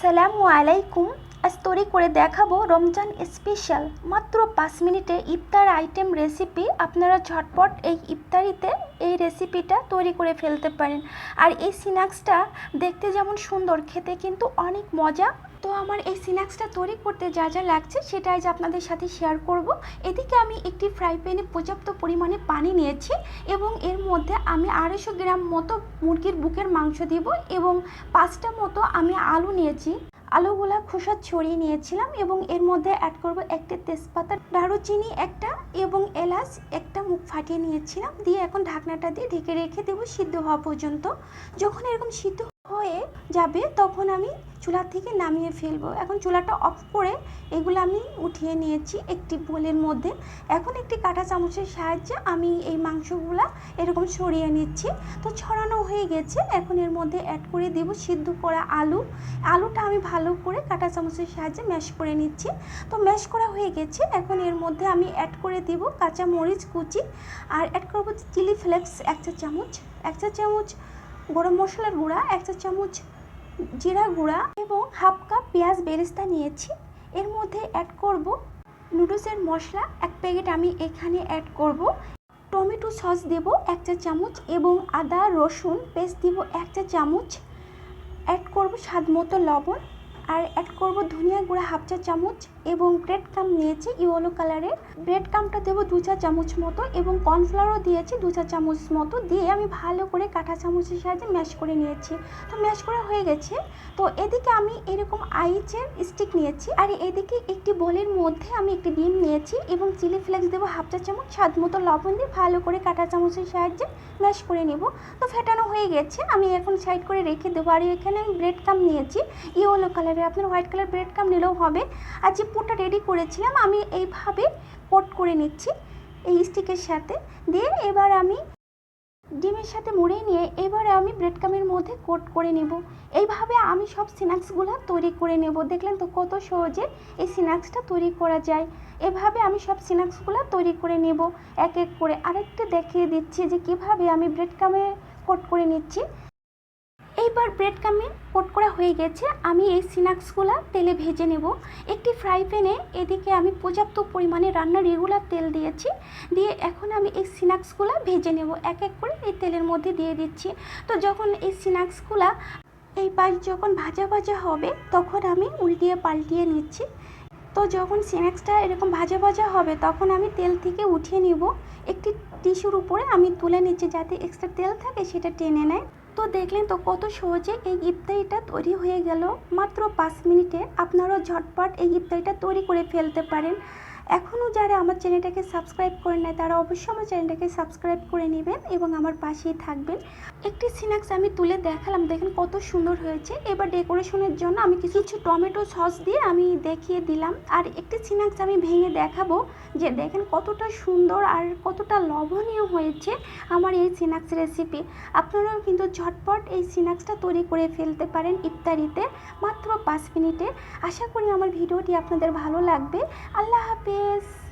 আসসালামু আলাইকুম। আজ তৈরি করে দেখাবো রমজান স্পেশাল মাত্র পাঁচ মিনিটে ইফতার আইটেম রেসিপি আপনারা ঝটপট এই ইফতারিতে এই রেসিপিটা তৈরি করে ফেলতে পারেন। আর এই স্ন্যাক্সটা দেখতে যেমন সুন্দর, খেতে কিন্তু অনেক মজা তো আমার এই স্ন্যাক্সটা তৈরি করতে যা যা লাগছে সেটা আজ আপনাদের সাথে শেয়ার করব। এদিকে আমি একটি ফ্রাই প্যানে পর্যাপ্ত পরিমাণে পানি নিয়েছি এবং এর মধ্যে আমি আড়াইশো গ্রাম মতো মুরগির বুকের মাংস দিব এবং পাঁচটা মতো আমি আলু নিয়েছি। আলুগুলা খোসা ছড়িয়ে নিয়েছিলাম এবং এর মধ্যে অ্যাড করব একটা তেজপাতা, দারুচিনি একটা এবং এলাচ একটা মুখ ফাটিয়ে নিয়েছিলাম। দিয়ে এখন ঢাকনাটা দিয়ে ঢেকে রেখে দেবো সিদ্ধ হওয়া পর্যন্ত। যখন এরকম সিদ্ধ হয়ে যাবে, তখন আমি চুলা থেকে নামিয়ে ফেলব। এখন চুলাটা অফ করে এগুলো আমি উঠিয়ে নিয়েছি একটি বোলের মধ্যে। এখন একটি কাঁটা চামচের সাহায্যে আমি এই মাংসগুলো এরকম সরিয়ে নিচ্ছি। তো ছড়ানো হয়ে গেছে, এখন এর মধ্যে অ্যাড করে দেব সিদ্ধ করা আলু। আলুটা আমি ভালো করে কাঁটা চামচের সাহায্যে ম্যাশ করে নিচ্ছি। তো ম্যাশ করা হয়ে গেছে, এখন এর মধ্যে আমি অ্যাড করে দেব কাঁচা মরিচ কুচি। আর অ্যাড করব চিলি ফ্লেক্স এক চা চামচ। এক চা চামচ গরম মশলার গুঁড়া, এক চা চামচ জিরা গুঁড়া এবং হাফ কাপ পেঁয়াজ বেরেস্তা নিয়েছি। এর মধ্যে অ্যাড করব নুডলসের মশলা। এক প্যাকেট আমি এখানে অ্যাড করব। টমেটো সস দেব এক চা চামচ এবং আদা, রসুন পেস্ট দিব এক চা চামচ। অ্যাড করব স্বাদ মতো লবণ। আর অ্যাড করব ধনিয়া গুঁড়া হাফ চা চামচ। এবং ব্রেড কাম নিয়েছি, ইয়েলো কালারের। ব্রেড কামটা দেবো দু চা চামচ মতো এবং কর্নফ্লাওয়ারও দিয়েছি দু চা চামচ মতো। দিয়ে আমি ভালো করে কাঁটা চামচের সাহায্যে ম্যাশ করে নিয়েছি। তো ম্যাশ করা হয়ে গেছে। তো এদিকে আমি এরকম আইচের স্টিক নিয়েছি। আর এদিকে একটি বোলের মধ্যে আমি একটি ডিম নিয়েছি এবং চিলি ফ্লেক্স দেবো হাফ চা চামচ স্বাদ মতো লবণ দিয়ে ভালো করে কাঁটা চামচের সাহায্যে ম্যাশ করে নেব। তো ফেটানো হয়ে গেছে। আমি এখন সাইড করে রেখে দেবো। আর এখানে আমি ব্রেড কাম নিয়েছি। ইয়েলো কালারের, আপনার হোয়াইট কালার ব্রেড কাম নিলেও হবে। আর যে পুরটা রেডি করেছিলাম, আমি এইভাবে কোট করে নিচ্ছি এই স্টিকের সাথে। দিয়ে এবার আমি ডিমের সাথে মুড়ে নিয়ে এবারে আমি ব্রেডকামের মধ্যে কোট করে নেব। এইভাবে আমি সব স্ন্যাক্সগুলো তৈরি করে নেব। দেখলেন তো কত সহজে এই স্ন্যাক্সটা তৈরি করা যায়। এভাবে আমি সব স্ন্যাক্সগুলো তৈরি করে নেব। এক এক করে আরেকটা দেখিয়ে দিচ্ছি যে কীভাবে আমি ব্রেডকামে কোট করে নিচ্ছি। এইবার ব্রেড কামে কোট করা হয়ে গেছে। আমি এই স্ন্যাক্সগুলো তেলে ভেজে নেব। একটি ফ্রাই প্যানে এদিকে আমি পর্যাপ্ত পরিমাণে রান্নার রেগুলার তেল দিয়েছি। দিয়ে এখন আমি এই স্ন্যাক্সগুলো ভেজে নেব। এক এক করে এই তেলের মধ্যে দিয়ে দিচ্ছি। তো যখন এই স্ন্যাক্সগুলো এই পাশ যখন ভাজা ভাজা হবে, তখন আমি উল্টিয়ে পাল্টিয়ে নিচ্ছি। তো যখন স্ন্যাক্সটা এরকম ভাজা ভাজা হবে, তখন আমি তেল থেকে উঠিয়ে নিব। একটি টিস্যুর উপরে আমি তুলে নিচ্ছি যাতে এক্সট্রা তেল থাকে, সেটা টেনে নেয়। তো দেখলেন তো কত সহজে এই ইফতারিটা তৈরি হয়ে গেল। মাত্র পাঁচ মিনিটে আপনারাও ঝটপট এই ইফতারিটা তৈরি করে ফেলতে পারেন। এখনও যারা আমার চ্যানেলটাকে সাবস্ক্রাইব করে নেয় তারা অবশ্যই আমার চ্যানেলটাকে সাবস্ক্রাইব করে নেবেন এবং আমার পাশেই থাকবেন। একটি স্ন্যাক্স আমি তুলে দেখালাম, দেখেন কত সুন্দর হয়েছে। এবার ডেকোরেশনের জন্য আমি কিছু কিছু টমেটো সস দিয়ে আমি দেখিয়ে দিলাম। আর একটি স্ন্যাক্স আমি ভেঙে দেখাবো যে দেখেন কতটা সুন্দর আর কতটা লবণীয় হয়েছে আমার এই স্ন্যাক্স রেসিপি। আপনারাও কিন্তু ঝটপট এই স্ন্যাক্সটা তৈরি করে ফেলতে পারেন ইফতারিতে, মাত্র পাঁচ মিনিটে। আশা করি আমার ভিডিওটি আপনাদের ভালো লাগবে। আল্লাহ হাফেজ